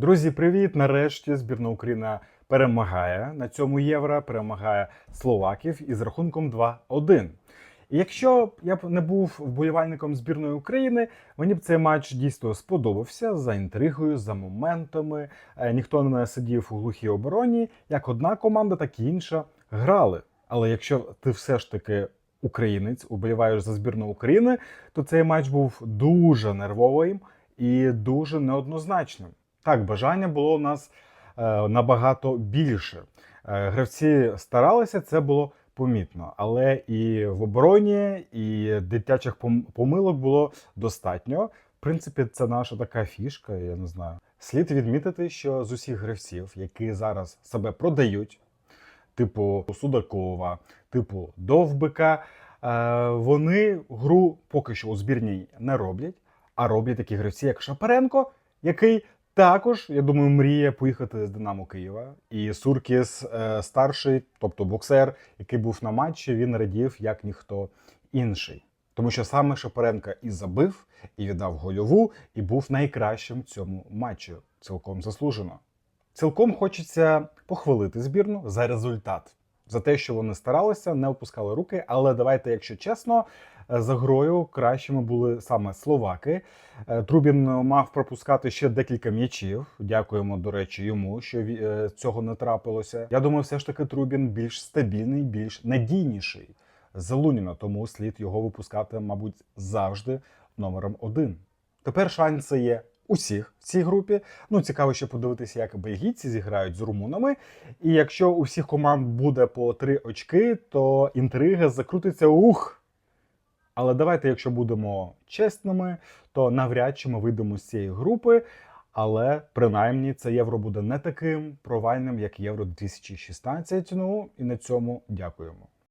Друзі, привіт! Нарешті збірна Україна перемагає на цьому євро, перемагає словаків із рахунком 2-1. І якщо я б не був вболівальником збірної України, мені б цей матч дійсно сподобався за інтригою, за моментами. Е, Ніхто не сидів у глухій обороні. Як одна команда, так і інша грали. Але якщо ти все ж таки українець, уболіваєш за збірну України, то цей матч був дуже нервовим і дуже неоднозначним. Так, бажання було у нас е, набагато більше. Е, гравці старалися, це було помітно. Але і в обороні, і дитячих помилок було достатньо. В принципі, це наша така фішка, я не знаю. Слід відмітити, що з усіх гравців, які зараз себе продають, типу Судакова, типу Довбика, е, вони гру поки що у збірній не роблять, а роблять такі гравці, як Шапаренко, який також, я думаю, мріє поїхати з Динамо Києва. І Суркіс е, старший, тобто боксер, який був на матчі, він радів як ніхто інший. Тому що саме Шапаренко і забив, і віддав гольову, і був найкращим в цьому матчі. Цілком заслужено. Цілком хочеться похвалити збірну за результат, за те, що вони старалися, не опускали руки. Але давайте, якщо чесно, за грою кращими були саме словаки. Е, Трубін мав пропускати ще декілька м'ячів. Дякуємо, до речі, йому, що е, цього не трапилося. Я думаю, все ж таки Трубін більш стабільний, більш надійніший за Луніна, тому слід його випускати, мабуть, завжди номером один. Тепер шанси є усіх в цій групі. Ну, цікаво ще подивитися, як бельгійці зіграють з румунами. І якщо у всіх команд буде по три очки, то інтрига закрутиться ух. Але давайте, якщо будемо чесними, то навряд чи ми вийдемо з цієї групи. Але принаймні це євро буде не таким провальним, як євро 2016. Ну і на цьому дякуємо.